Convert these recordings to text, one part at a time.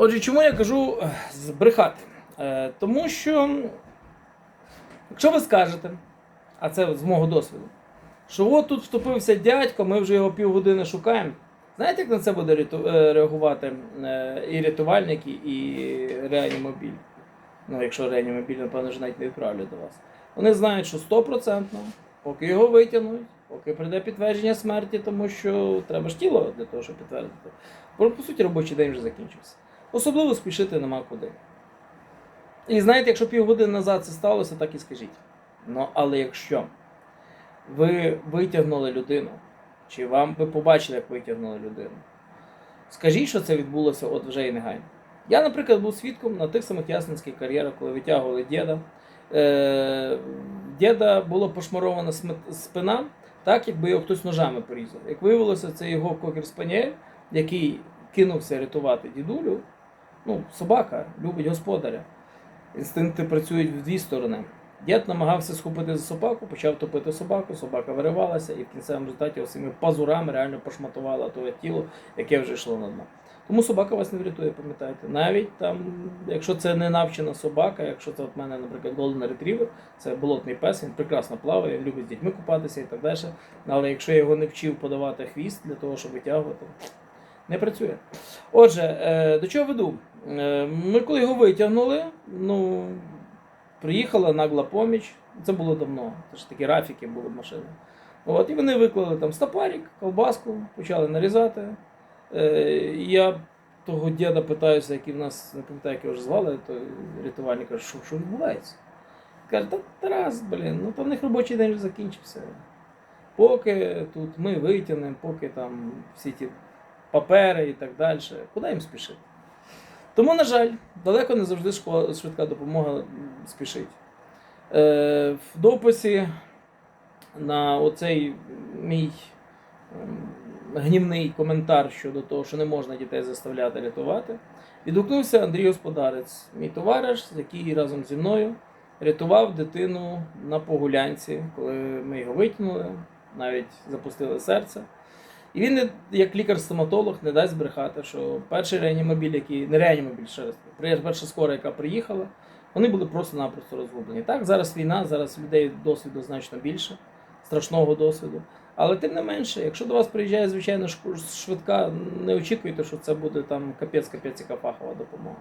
Отже, чому я кажу е, збрехати? Е, Тому що, якщо ви скажете, а це з мого досвіду, що от тут вступився дядько, ми вже його півгодини шукаємо. Знаєте, як на це буде е, реагувати і рятувальники, і реанімобіль? Ну, якщо реанімобіль, напевно, вже навіть не відправлять до вас. Вони знають, що стопроцентно, поки його витягнуть, поки прийде підтвердження смерті, тому що треба ж тіло для того, щоб підтвердити. По суті, робочий день вже закінчився. Особливо спішити нема куди. І знаєте, якщо півгодини назад це сталося, так і скажіть. Ну, але якщо ви витягнули людину, чи вам ви побачили, як витягнули людину, скажіть, що це відбулося от вже і негайно. Я, наприклад, був свідком на тих самих ясницьких кар'єрах, коли витягували діда. Е, діда було пошмарована спина, так, якби його хтось ножами порізав. Як виявилося, це його кокер спаніель, який кинувся рятувати дідулю. Ну, собака любить господаря. Інстинкти працюють в дві сторони. Дід намагався схопити за собаку, почав топити собаку, собака виривалася і в кінцевому результаті своїми пазурами реально пошматувала твоє тіло, яке вже йшло на дно. Тому собака вас не врятує, пам'ятайте. Навіть там, якщо це не навчена собака, якщо це от мене, наприклад, Golden Retriever, це болотний пес, він прекрасно плаває, він любить з дітьми купатися і так далі. Але якщо я його не вчив подавати хвіст для того, щоб витягувати, не працює. Отже, е, до чого веду? Е, Ми коли його витягнули, ну, приїхала нагла поміч. Це було давно. Це ж такі рафіки були машини. От, і вони виклали там стопарик, колбаску, почали нарізати. Е, я того діда питаюся, який в нас, не пам'ятаю, як його вже звали, той рятувальник каже, що, що відбувається? Каже, та Тарас, блін, ну то в них робочий день вже закінчився. Поки тут ми витягнемо, поки там всі ті папери і так далі, куди їм спішити? Тому, на жаль, далеко не завжди швидка допомога спішить. Е, в дописі на оцей мій ем, гнівний коментар щодо того, що не можна дітей заставляти рятувати, відгукнувся Андрій Господарець, мій товариш, який разом зі мною рятував дитину на погулянці, коли ми його витягнули, навіть запустили серце. І він, як лікар-стоматолог, не дасть збрехати, що перший реанімобіль, який не реанімобіль, ще раз, перша скора, яка приїхала, вони були просто-напросто розгублені. Так, зараз війна, зараз людей досвіду значно більше, страшного досвіду. Але тим не менше, якщо до вас приїжджає звичайно швидка, не очікуйте, що це буде там капець-капець яка фахова допомога.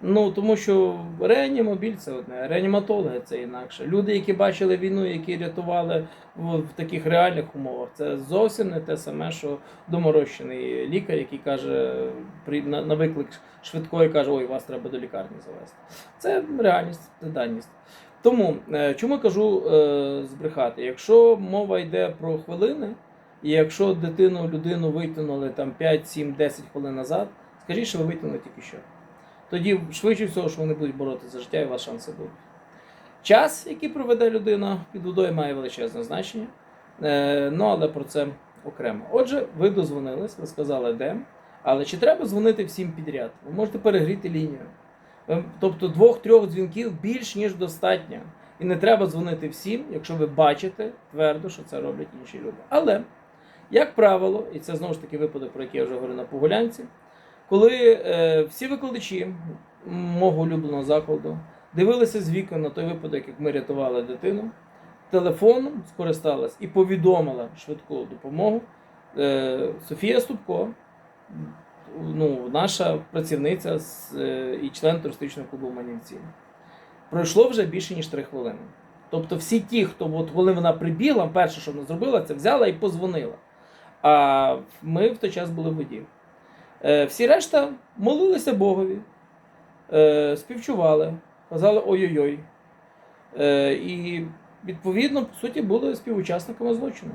Ну тому що реанімобіль це одне, реаніматологи це інакше. Люди, які бачили війну, які рятували в, таких реальних умовах, це зовсім не те саме, що доморощений лікар, який каже на виклик швидкої каже, ой, вас треба до лікарні завести. Це реальність, це даність. Тому е, чому кажу е, збрехати? Якщо мова йде про хвилини, і якщо дитину, людину витягнули там 5, 7, 10 хвилин назад, скажіть, що ви витягнули тільки що. Тоді швидше всього, що вони будуть боротися за життя, і вас шанси будуть. Час, який проведе людина під водою, має величезне значення. Е, ну, але про це окремо. Отже, ви дозвонились, ви сказали, де. Але чи треба дзвонити всім підряд? Ви можете перегріти лінію. Е, Тобто двох-трьох дзвінків більш ніж достатньо. І не треба дзвонити всім, якщо ви бачите твердо, що це роблять інші люди. Але, як правило, і це знову ж таки випадок, про який я вже говорив на погулянці, коли е, всі викладачі мого улюбленого закладу дивилися з вікон на той випадок, як ми рятували дитину, телефоном скористалась і повідомила швидку допомогу е, Софія Ступко, ну, наша працівниця з, е, і член туристичного клубу Манівці. Пройшло вже більше ніж 3 хвилини. Тобто всі ті, хто от, коли вона прибігла, перше, що вона зробила, це взяла і позвонила. А ми в той час були в воді. Е, всі решта молилися Богові, е, співчували, казали ой-ой-ой. Е, і відповідно, по суті, були співучасниками злочину.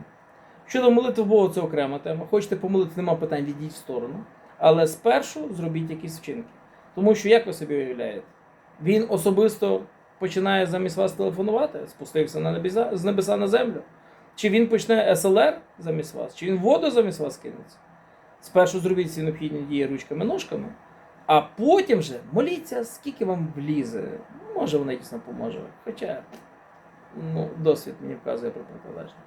Щодо молитви Богу, це окрема тема. Хочете помолити, нема питань, відійдіть в сторону. Але спершу зробіть якісь вчинки. Тому що, як ви собі уявляєте, він особисто починає замість вас телефонувати, спустився на небеса, з небеса на землю. Чи він почне СЛР замість вас, чи він воду замість вас кинеться. Спершу зробіть всі необхідні дії ручками-ножками, а потім же моліться, скільки вам влізе. Може, вона дійсно поможе. Хоча ну, досвід мені вказує про протилежне.